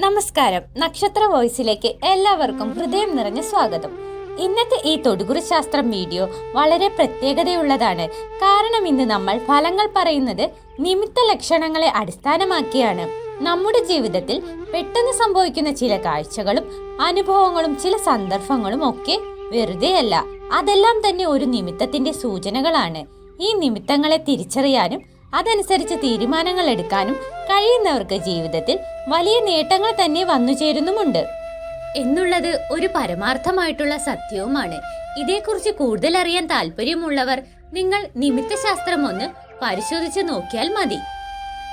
നമസ്കാരം. നക്ഷത്ര വോയിസിലേക്ക് എല്ലാവർക്കും ഹൃദയം നിറഞ്ഞ സ്വാഗതം. ഇന്നത്തെ ഈ തൊടുകുറി ശാസ്ത്രം വീഡിയോ വളരെ പ്രത്യേകതയുള്ളതാണ്. കാരണം ഇന്ന് നമ്മൾ ഫലങ്ങൾ പറയുന്നത് നിമിത്ത ലക്ഷണങ്ങളെ അടിസ്ഥാനമാക്കിയാണ്. നമ്മുടെ ജീവിതത്തിൽ പെട്ടെന്ന് സംഭവിക്കുന്ന ചില കാഴ്ചകളും അനുഭവങ്ങളും ചില സന്ദർഭങ്ങളും ഒക്കെ വെറുതെയല്ല. അതെല്ലാം തന്നെ ഒരു നിമിത്തത്തിന്റെ സൂചനകളാണ്. ഈ നിമിത്തങ്ങളെ തിരിച്ചറിയാനും അതനുസരിച്ച് തീരുമാനങ്ങൾ എടുക്കാനും കഴിയുന്നവർക്ക് ജീവിതത്തിൽ വലിയ നേട്ടങ്ങൾ തന്നെ വന്നു ചേരുന്നുമുണ്ട്. എന്നുള്ളത് ഒരു പരമാർത്ഥമായിട്ടുള്ള സത്യവുമാണ്. ഇതേക്കുറിച്ച് കൂടുതൽ അറിയാൻ താല്പര്യമുള്ളവർ നിങ്ങൾ നിമിത്തശാസ്ത്രം ഒന്ന് പരിശോധിച്ച് നോക്കിയാൽ മതി.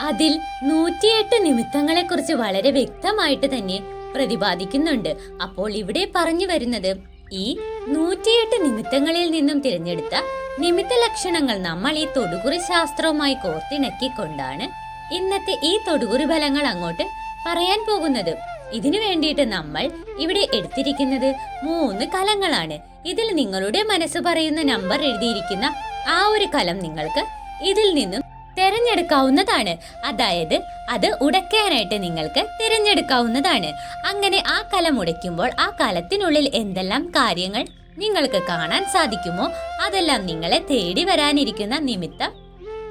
അതിൽ നൂറ്റിയെട്ട് നിമിത്തങ്ങളെക്കുറിച്ച് വളരെ വ്യക്തമായിട്ട് തന്നെ പ്രതിപാദിക്കുന്നുണ്ട്. അപ്പോൾ ഇവിടെ പറഞ്ഞു വരുന്നത് ഈ നൂറ്റിയെട്ട് നിമിത്തങ്ങളിൽ നിന്നും തിരഞ്ഞെടുത്ത നിമിത്ത ലക്ഷണങ്ങൾ നമ്മൾ ഈ തൊടുകുറി ശാസ്ത്രവുമായി കോർത്തിണക്കിക്കൊണ്ടാണ് ഇന്നത്തെ ഈ തൊടുകുറി ഫലങ്ങൾ അങ്ങോട്ട് പറയാൻ പോകുന്നത്. ഇതിനു വേണ്ടിയിട്ട് നമ്മൾ ഇവിടെ എടുത്തിരിക്കുന്നത് മൂന്ന് കലങ്ങളാണ്. ഇതിൽ നിങ്ങളുടെ മനസ്സ് പറയുന്ന നമ്പർ എഴുതിയിരിക്കുന്ന ആ ഒരു കലം നിങ്ങൾക്ക് ഇതിൽ നിന്നും തിരഞ്ഞെടുക്കാവുന്നതാണ്. അതായത് അത് ഉടയ്ക്കാനായിട്ട് നിങ്ങൾക്ക് തിരഞ്ഞെടുക്കാവുന്നതാണ്. അങ്ങനെ ആ കലം ഉടയ്ക്കുമ്പോൾ ആ കലത്തിനുള്ളിൽ എന്തെല്ലാം കാര്യങ്ങൾ നിങ്ങൾക്ക് കാണാൻ സാധിക്കുമോ? അതെല്ലാം നിങ്ങളെ തേടി വരാനിരിക്കുന്ന നിമിത്തം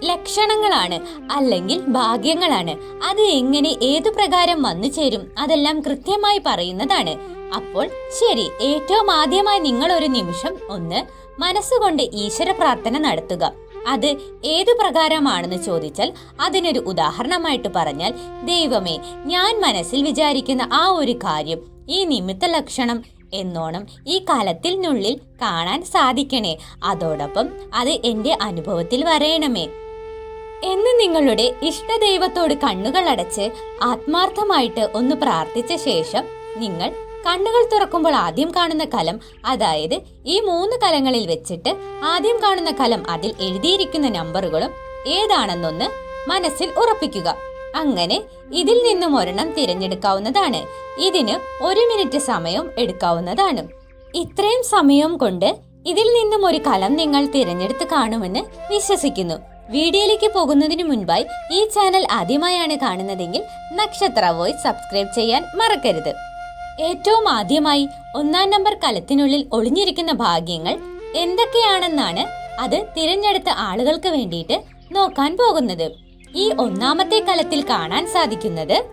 ലക്ഷണങ്ങളാണ് അല്ലെങ്കിൽ ഭാഗ്യങ്ങളാണ്. അത് എങ്ങനെ ഏതു പ്രകാരം വന്നു ചേരും അതെല്ലാം കൃത്യമായി പറയുന്നതാണ്. അപ്പോൾ ശരി ഏറ്റവും ആദ്യമായി നിങ്ങൾ ഒരു നിമിഷം ഒന്ന് മനസ്സുകൊണ്ട് ഈശ്വര പ്രാർത്ഥന നടത്തുക. അത് ഏതു പ്രകാരമാണെന്ന് ചോദിച്ചാൽ അതിനൊരു ഉദാഹരണമായിട്ട് പറഞ്ഞാൽ ദൈവമേ ഞാൻ മനസ്സിൽ വിചാരിക്കുന്ന ആ ഒരു കാര്യം ഈ നിമിത്ത ലക്ഷണം എന്നോണം ഈ കാലത്തിനുള്ളിൽ കാണാൻ സാധിക്കണേ. അതോടൊപ്പം അത് എന്റെ അനുഭവത്തിൽ വരയണമേ എന്ന് നിങ്ങളുടെ ഇഷ്ടദൈവത്തോട് കണ്ണുകൾ അടച്ച് ആത്മാർത്ഥമായിട്ട് ഒന്ന് പ്രാർത്ഥിച്ച ശേഷം നിങ്ങൾ കണ്ണുകൾ തുറക്കുമ്പോൾ ആദ്യം കാണുന്ന കലം അതായത് ഈ മൂന്ന് കലങ്ങളിൽ വെച്ചിട്ട് ആദ്യം കാണുന്ന കലം അതിൽ എഴുതിയിരിക്കുന്ന നമ്പറുകളും ഏതാണെന്നൊന്ന് മനസ്സിൽ ഉറപ്പിക്കുക. അങ്ങനെ ഇതിൽ നിന്നും ഒരെണ്ണം തിരഞ്ഞെടുക്കാവുന്നതാണ്. ഇതിന് ഒരു മിനിറ്റ് സമയം എടുക്കാവുന്നതാണ്. ഇത്രയും സമയം കൊണ്ട് ഇതിൽ നിന്നും ഒരു കലം നിങ്ങൾ തിരഞ്ഞെടുത്ത് കാണുമെന്ന് വിശ്വസിക്കുന്നു. വീഡിയോയിലേക്ക് പോകുന്നതിന് മുൻപായി ഈ ചാനൽ ആദ്യമായാണ് കാണുന്നതെങ്കിൽ നക്ഷത്ര വോയിസ് സബ്സ്ക്രൈബ് ചെയ്യാൻ മറക്കരുത്. ഏറ്റവും ആദ്യമായി ഒന്നാം നമ്പർ കലത്തിനുള്ളിൽ ഒളിഞ്ഞിരിക്കുന്ന ഭാഗ്യങ്ങൾ എന്തൊക്കെയാണെന്നാണ് അത് തിരഞ്ഞെടുത്ത ആളുകൾക്ക് വേണ്ടിയിട്ട് നോക്കാൻ പോകുന്നത്. ഈ ഒന്നാമത്തെ കലത്തിൽ കാണാൻ സാധിക്കുന്നത്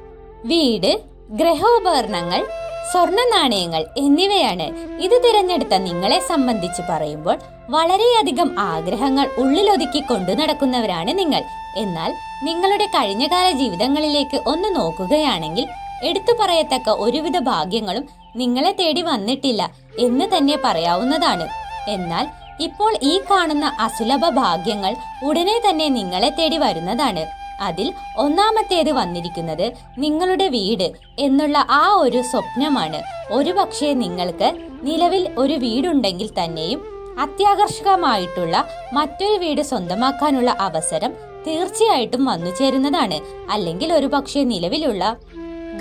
വീട് ഗ്രഹോപകരണങ്ങൾ സ്വർണ നാണയങ്ങൾ എന്നിവയാണ്. ഇത് തിരഞ്ഞെടുത്ത നിങ്ങളെ സംബന്ധിച്ച് പറയുമ്പോൾ വളരെയധികം ആഗ്രഹങ്ങൾ ഉള്ളിലൊതുക്കി കൊണ്ടു നടക്കുന്നവരാണ് നിങ്ങൾ. എന്നാൽ നിങ്ങളുടെ കഴിഞ്ഞകാല ജീവിതങ്ങളിലേക്ക് ഒന്ന് നോക്കുകയാണെങ്കിൽ എടുത്തു പറയത്തക്ക ഒരുവിധ ഭാഗ്യങ്ങളും നിങ്ങളെ തേടി വന്നിട്ടില്ല എന്ന് തന്നെ പറയാവുന്നതാണ്. എന്നാൽ ഇപ്പോൾ ഈ കാണുന്ന അസുലഭ ഭാഗ്യങ്ങൾ ഉടനെ തന്നെ നിങ്ങളെ തേടി വരുന്നതാണ്. അതിൽ ഒന്നാമത്തേത് വന്നിരിക്കുന്നത് നിങ്ങളുടെ വീട് എന്നുള്ള ആ ഒരു സ്വപ്നമാണ്. ഒരുപക്ഷെ നിങ്ങൾക്ക് നിലവിൽ ഒരു വീടുണ്ടെങ്കിൽ തന്നെയും അത്യാകർഷകമായിട്ടുള്ള മറ്റൊരു വീട് സ്വന്തമാക്കാനുള്ള അവസരം തീർച്ചയായിട്ടും വന്നു ചേരുന്നതാണ് അല്ലെങ്കിൽ ഒരു പക്ഷേ നിലവിലുള്ള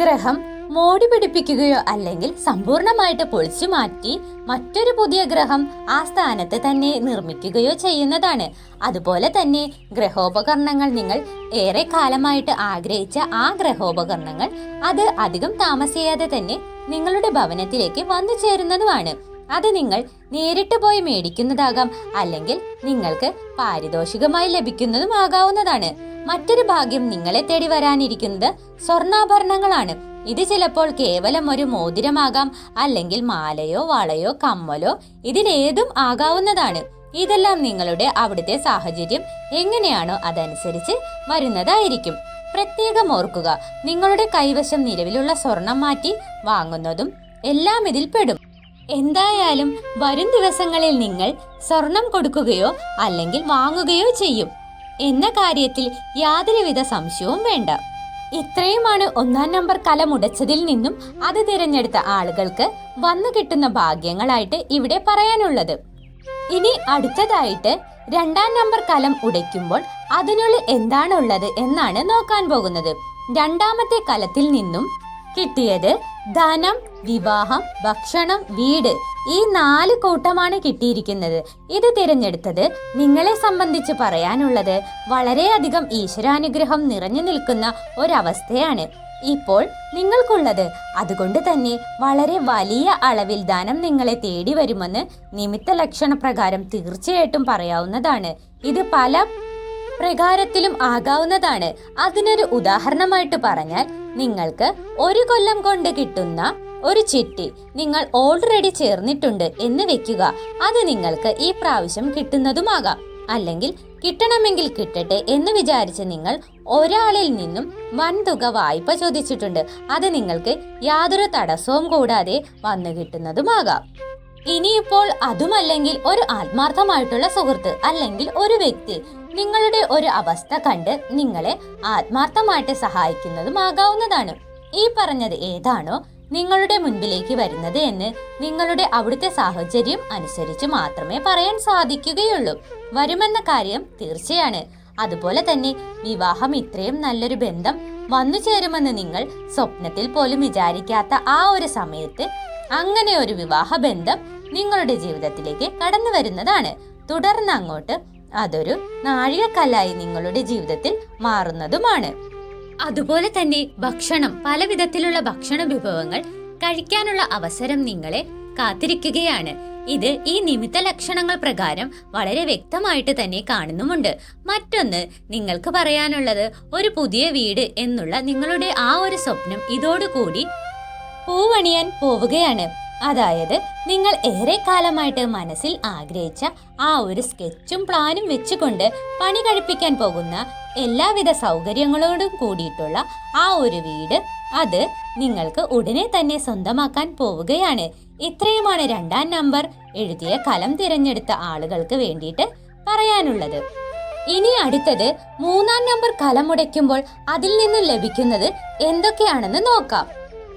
ഗ്രഹം മോടി പിടിപ്പിക്കുകയോ അല്ലെങ്കിൽ സമ്പൂർണമായിട്ട് പൊളിച്ചു മാറ്റി മറ്റൊരു പുതിയ ഗ്രഹം ആ സ്ഥാനത്ത് തന്നെ നിർമ്മിക്കുകയോ ചെയ്യുന്നതാണ്. അതുപോലെ തന്നെ ഗ്രഹോപകരണങ്ങൾ നിങ്ങൾ ഏറെ കാലമായിട്ട് ആഗ്രഹിച്ച ആ ഗ്രഹോപകരണങ്ങൾ അത് അധികം താമസിയാതെ തന്നെ നിങ്ങളുടെ ഭവനത്തിലേക്ക് വന്നു ചേരുന്നതുമാണ്. അത് നിങ്ങൾ നേരിട്ട് പോയി മേടിക്കുന്നതാകാം. അല്ലെങ്കിൽ നിങ്ങൾക്ക് പാരിതോഷികമായി ലഭിക്കുന്നതും ആകാവുന്നതാണ് മറ്റൊരു ഭാഗ്യം നിങ്ങളെ തേടി വരാനിരിക്കുന്നത് സ്വർണാഭരണങ്ങളാണ്. ഇത് ചിലപ്പോൾ കേവലം ഒരു മോതിരമാകാം. അല്ലെങ്കിൽ മാലയോ വളയോ കമ്മലോ ഇതിലേതും ആകാവുന്നതാണ്. ഇതെല്ലാം നിങ്ങളുടെ അവിടുത്തെ സാഹചര്യം എങ്ങനെയാണോ അതനുസരിച്ച് വരുന്നതായിരിക്കും. പ്രത്യേകം ഓർക്കുക നിങ്ങളുടെ കൈവശം നിലവിലുള്ള സ്വർണം മാറ്റി വാങ്ങുന്നതും എല്ലാം ഇതിൽ പെടും. എന്തായാലും വരും ദിവസങ്ങളിൽ നിങ്ങൾ സ്വർണം കൊടുക്കുകയോ അല്ലെങ്കിൽ വാങ്ങുകയോ ചെയ്യും. എന്ന കാര്യത്തിൽ യാതൊരുവിധ സംശയവും വേണ്ട. ഇത്രയുമാണ് ഒന്നാം നമ്പർ കലം ഉടച്ചതിൽ നിന്നും അത് തിരഞ്ഞെടുത്ത ആളുകൾക്ക് വന്നു കിട്ടുന്ന ഭാഗ്യങ്ങളായിട്ട് ഇവിടെ പറയാനുള്ളത്. ഇനി അടുത്തതായിട്ട് രണ്ടാം നമ്പർ കലം ഉടയ്ക്കുമ്പോൾ അതിനുള്ളിൽ എന്താണുള്ളത് എന്നാണ് നോക്കാൻ പോകുന്നത്. രണ്ടാമത്തെ കലത്തിൽ നിന്നും കിട്ടിയത് ധനം വിവാഹം ഭക്ഷണം വീട് ഈ നാല് കൂട്ടമാണ് കിട്ടിയിരിക്കുന്നത്. ഇത് തിരഞ്ഞെടുത്തത് നിങ്ങളെ സംബന്ധിച്ച് പറയാനുള്ളത് വളരെയധികം ഈശ്വരാനുഗ്രഹം നിറഞ്ഞു നിൽക്കുന്ന ഒരവസ്ഥയാണ്. ഇപ്പോൾ നിങ്ങൾക്കുള്ളത് അതുകൊണ്ട് തന്നെ വളരെ വലിയ അളവിൽ ധനം നിങ്ങളെ തേടി വരുമെന്ന് നിമിത്ത ലക്ഷണ പ്രകാരം തീർച്ചയായിട്ടും പറയാവുന്നതാണ്. ഇത് പല പ്രകാരത്തിലും ആകാവുന്നതാണ്. അതിനൊരു ഉദാഹരണമായിട്ട് പറഞ്ഞാൽ നിങ്ങൾക്ക് ഒരു കൊല്ലം കൊണ്ട് കിട്ടുന്ന ഒരു ചിട്ടി നിങ്ങൾ ഓൾറെഡി ചേർന്നിട്ടുണ്ട് എന്ന് വെക്കുക. അത് നിങ്ങൾക്ക് ഈ പ്രാവശ്യം കിട്ടുന്നതുമാകാം. അല്ലെങ്കിൽ കിട്ടണമെങ്കിൽ കിട്ടട്ടെ എന്ന് വിചാരിച്ച് നിങ്ങൾ ഒരാളിൽ നിന്നും വൻതുക വായ്പ ചോദിച്ചിട്ടുണ്ട്. അത് നിങ്ങൾക്ക് യാതൊരു തടസ്സവും കൂടാതെ വന്നു കിട്ടുന്നതുമാകാം. ഇനിയിപ്പോൾ അതുമല്ലെങ്കിൽ ഒരു ആത്മാർത്ഥമായിട്ടുള്ള സുഹൃത്ത് അല്ലെങ്കിൽ ഒരു വ്യക്തി നിങ്ങളുടെ ഒരു അവസ്ഥ കണ്ട് നിങ്ങളെ ആത്മാർത്ഥമായിട്ട് സഹായിക്കുന്നതുമാകാവുന്നതാണ്. ഈ പറഞ്ഞത് ഏതാണോ നിങ്ങളുടെ മുൻപിലേക്ക് വരുന്നത് എന്ന് നിങ്ങളുടെ അവിടുത്തെ സാഹചര്യം അനുസരിച്ച് മാത്രമേ പറയാൻ സാധിക്കുകയുള്ളൂ. വരുമെന്ന കാര്യം തീർച്ചയാണ്. അതുപോലെ തന്നെ വിവാഹം ഇത്രയും നല്ലൊരു ബന്ധം വന്നു ചേരുമെന്ന് നിങ്ങൾ സ്വപ്നത്തിൽ പോലും വിചാരിക്കാത്ത ആ ഒരു സമയത്ത് അങ്ങനെ ഒരു വിവാഹ ബന്ധം നിങ്ങളുടെ ജീവിതത്തിലേക്ക് കടന്നു വരുന്നതാണ്. തുടർന്ന് അങ്ങോട്ട് അതൊരു നാഴികക്കല്ലായി നിങ്ങളുടെ ജീവിതത്തിൽ മാറുന്നതുമാണ്. അതുപോലെ തന്നെ ഭക്ഷണം പല വിധത്തിലുള്ള ഭക്ഷണ വിഭവങ്ങൾ കഴിക്കാനുള്ള അവസരം നിങ്ങളെ കാത്തിരിക്കുകയാണ്. ഇത് ഈ നിമിത്ത ലക്ഷണങ്ങൾ പ്രകാരം വളരെ വ്യക്തമായിട്ട് തന്നെ കാണുന്നുമുണ്ട്. മറ്റൊന്ന് നിങ്ങൾക്ക് പറയാനുള്ളത് ഒരു പുതിയ വീട് എന്നുള്ള നിങ്ങളുടെ ആ ഒരു സ്വപ്നം ഇതോടുകൂടി പൂവണിയാൻ പോവുകയാണ്. അതായത് നിങ്ങൾ ഏറെ കാലമായിട്ട് മനസ്സിൽ ആഗ്രഹിച്ച ആ ഒരു സ്കെച്ചും പ്ലാനും വെച്ചുകൊണ്ട് പണി കഴിപ്പിക്കാൻ പോകുന്ന എല്ലാവിധ സൗകര്യങ്ങളോടും കൂടിയിട്ടുള്ള ആ ഒരു വീട് അത് നിങ്ങൾക്ക് ഉടനെ തന്നെ സ്വന്തമാക്കാൻ പോവുകയാണ്. ഇത്രയുമാണ് രണ്ടാം നമ്പർ. എഴുതിയ കലം തിരഞ്ഞെടുത്ത ആളുകൾക്ക് വേണ്ടിയിട്ട് പറയാനുള്ളത്. ഇനി അടുത്തത് മൂന്നാം നമ്പർ കലം ഉടയ്ക്കുമ്പോൾ അതിൽ നിന്നും ലഭിക്കുന്നത് എന്തൊക്കെയാണെന്ന് നോക്കാം.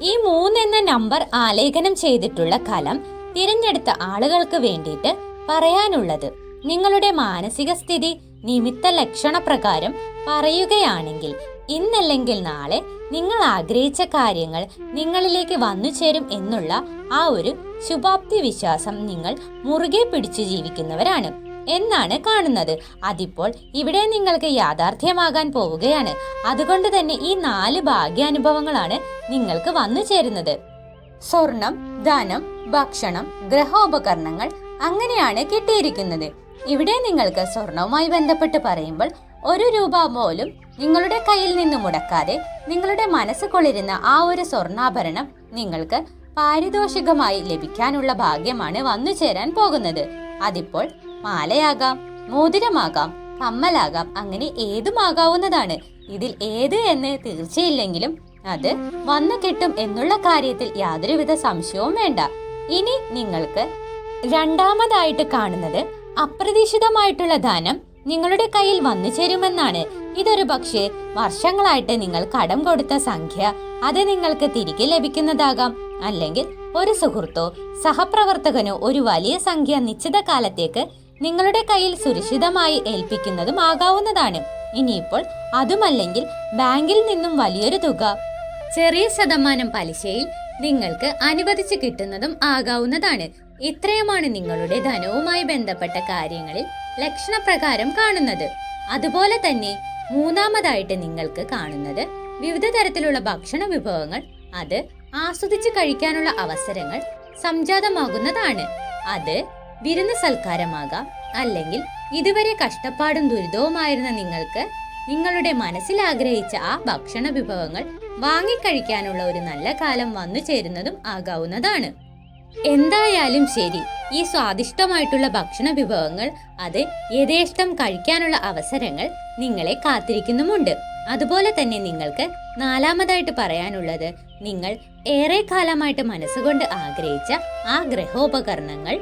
ഈ മൂന്നെന്ന നമ്പർ ആലേഖനം ചെയ്തിട്ടുള്ള കലം തിരഞ്ഞെടുത്ത ആളുകൾക്ക് വേണ്ടിയിട്ട് പറയാനുള്ളത്. നിങ്ങളുടെ മാനസിക സ്ഥിതി നിമിത്ത ലക്ഷണ പ്രകാരം പറയുകയാണെങ്കിൽ ഇന്നല്ലെങ്കിൽ നാളെ നിങ്ങൾ ആഗ്രഹിച്ച കാര്യങ്ങൾ നിങ്ങളിലേക്ക് വന്നു ചേരും എന്നുള്ള ആ ഒരു ശുഭാപ്തി വിശ്വാസം നിങ്ങൾ മുറുകെ പിടിച്ചു ജീവിക്കുന്നവരാണ്. എന്നാണ് കാണുന്നത്. അതിപ്പോൾ ഇവിടെ നിങ്ങൾക്ക് യാഥാർത്ഥ്യമാകാൻ പോവുകയാണ്. അതുകൊണ്ട് തന്നെ ഈ നാല് ഭാഗ്യാനുഭവങ്ങളാണ് നിങ്ങൾക്ക് വന്നു ചേരുന്നത്. സ്വർണം ധനം ഭക്ഷണം ഗ്രഹോപകരണങ്ങൾ അങ്ങനെയാണ് കിട്ടിയിരിക്കുന്നത്. ഇവിടെ നിങ്ങൾക്ക് സ്വർണവുമായി ബന്ധപ്പെട്ട് പറയുമ്പോൾ ഒരു രൂപ പോലും നിങ്ങളുടെ കയ്യിൽ നിന്ന് മുടക്കാതെ നിങ്ങളുടെ മനസ്സ് കൊളിരുന്ന ആ ഒരു സ്വർണാഭരണം നിങ്ങൾക്ക് പാരിതോഷികമായി ലഭിക്കാനുള്ള ഭാഗ്യമാണ് വന്നു ചേരാൻ പോകുന്നത്. അതിപ്പോൾ മാലയാകാം മോതിരമാകാം കമ്മലാകാം അങ്ങനെ ഏതുമാകാവുന്നതാണ്. ഇതിൽ ഏത് എന്ന് തീർച്ചയില്ലെങ്കിലും അത് വന്നു കിട്ടും എന്നുള്ള കാര്യത്തിൽ യാതൊരുവിധ സംശയവും വേണ്ട. ഇനി നിങ്ങൾക്ക് രണ്ടാമതായിട്ട് കാണുന്നത് അപ്രതീക്ഷിതമായിട്ടുള്ള ധനം നിങ്ങളുടെ കയ്യിൽ വന്നു ചേരുമെന്നാണ്. ഇതൊരു പക്ഷേ വർഷങ്ങളായിട്ട് നിങ്ങൾ കടം കൊടുത്ത സംഖ്യ അത് നിങ്ങൾക്ക് തിരികെ ലഭിക്കുന്നതാകാം. അല്ലെങ്കിൽ ഒരു സുഹൃത്തോ സഹപ്രവർത്തകനോ ഒരു വലിയ സംഖ്യ നിശ്ചിത കാലത്തേക്ക് നിങ്ങളുടെ കയ്യിൽ സുരക്ഷിതമായി ഏൽപ്പിക്കുന്നതും ആകാവുന്നതാണ്. ഇനിയിപ്പോൾ അതുമല്ലെങ്കിൽ ബാങ്കിൽ നിന്നും വലിയൊരു തുക. ചെറിയ ശതമാനം പലിശയിൽ നിങ്ങൾക്ക് അനുവദിച്ചു കിട്ടുന്നതും ആകാവുന്നതാണ്. ഇത്രയുമാണ് നിങ്ങളുടെ ധനവുമായി ബന്ധപ്പെട്ട കാര്യങ്ങളിൽ ലക്ഷണപ്രകാരം കാണുന്നത്. അതുപോലെ തന്നെ മൂന്നാമതായിട്ട് നിങ്ങൾക്ക് കാണുന്നത് വിവിധ തരത്തിലുള്ള ഭക്ഷണ വിഭവങ്ങൾ അത് ആസ്വദിച്ച് കഴിക്കാനുള്ള അവസരങ്ങൾ സംജാതമാകുന്നതാണ്. അത് വിരുന്ന് സൽക്കാരമാകാം അല്ലെങ്കിൽ ഇതുവരെ കഷ്ടപ്പാടും ദുരിതവുമായിരുന്ന നിങ്ങൾക്ക് നിങ്ങളുടെ മനസ്സിൽ ആഗ്രഹിച്ച ആ ഭക്ഷണ വിഭവങ്ങൾ വാങ്ങിക്കഴിക്കാനുള്ള ഒരു നല്ല കാലം വന്നു ചേരുന്നതും ആകാവുന്നതാണ്. എന്തായാലും ശരി ഈ സ്വാദിഷ്ടമായിട്ടുള്ള ഭക്ഷണ വിഭവങ്ങൾ അത് യഥേഷ്ടം കഴിക്കാനുള്ള അവസരങ്ങൾ നിങ്ങളെ കാത്തിരിക്കുന്നുമുണ്ട്. അതുപോലെ തന്നെ നിങ്ങൾക്ക് നാലാമതായിട്ട് പറയാനുള്ളത് നിങ്ങൾ ഏറെ കാലമായിട്ട് മനസ്സുകൊണ്ട് ആഗ്രഹിച്ച ആ ഗ്രഹോപകരണങ്ങൾ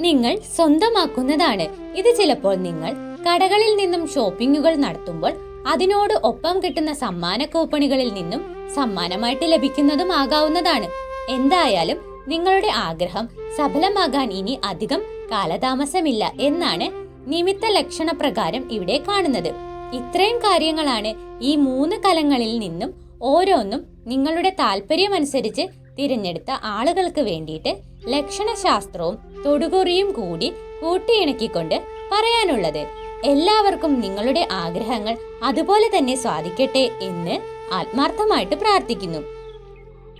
നിങ്ങൾ സ്വന്തമാക്കുന്നതാണ്. ഇത് ചിലപ്പോൾ നിങ്ങൾ കടകളിൽ നിന്നും ഷോപ്പിംഗുകൾ നടത്തുമ്പോൾ അതിനോട് ഒപ്പം കിട്ടുന്ന സമ്മാന കൂപ്പണുകളിൽ നിന്നും സമ്മാനമായിട്ട് ലഭിക്കുന്നതും ആകാവുന്നതാണ്. എന്തായാലും നിങ്ങളുടെ ആഗ്രഹം സഫലമാകാൻ ഇനി അധികം കാലതാമസമില്ല എന്നാണ് നിമിത്ത ലക്ഷണ പ്രകാരം ഇവിടെ കാണുന്നത്. ഇത്രയും കാര്യങ്ങളാണ് ഈ മൂന്ന് കലങ്ങളിൽ നിന്നും ഓരോന്നും നിങ്ങളുടെ താല്പര്യമനുസരിച്ച് തിരഞ്ഞെടുത്ത ആളുകൾക്ക് വേണ്ടിയിട്ട് ലക്ഷണശാസ്ത്രവും തൊടുകുറിയും കൂടി കൂട്ടിയിണക്കിക്കൊണ്ട് പറയാനുള്ളത് എല്ലാവർക്കും നിങ്ങളുടെ ആഗ്രഹങ്ങൾ അതുപോലെ തന്നെ സ്വാധിക്കട്ടെ എന്ന് ആത്മാർത്ഥമായിട്ട് പ്രാർത്ഥിക്കുന്നു.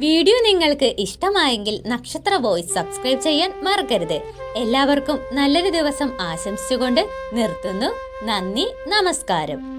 വീഡിയോ നിങ്ങൾക്ക് ഇഷ്ടമായെങ്കിൽ നക്ഷത്ര വോയിസ് സബ്സ്ക്രൈബ് ചെയ്യാൻ മറക്കരുത്. എല്ലാവർക്കും നല്ലൊരു ദിവസം ആശംസിച്ചുകൊണ്ട് നിർത്തുന്നു. നന്ദി നമസ്കാരം.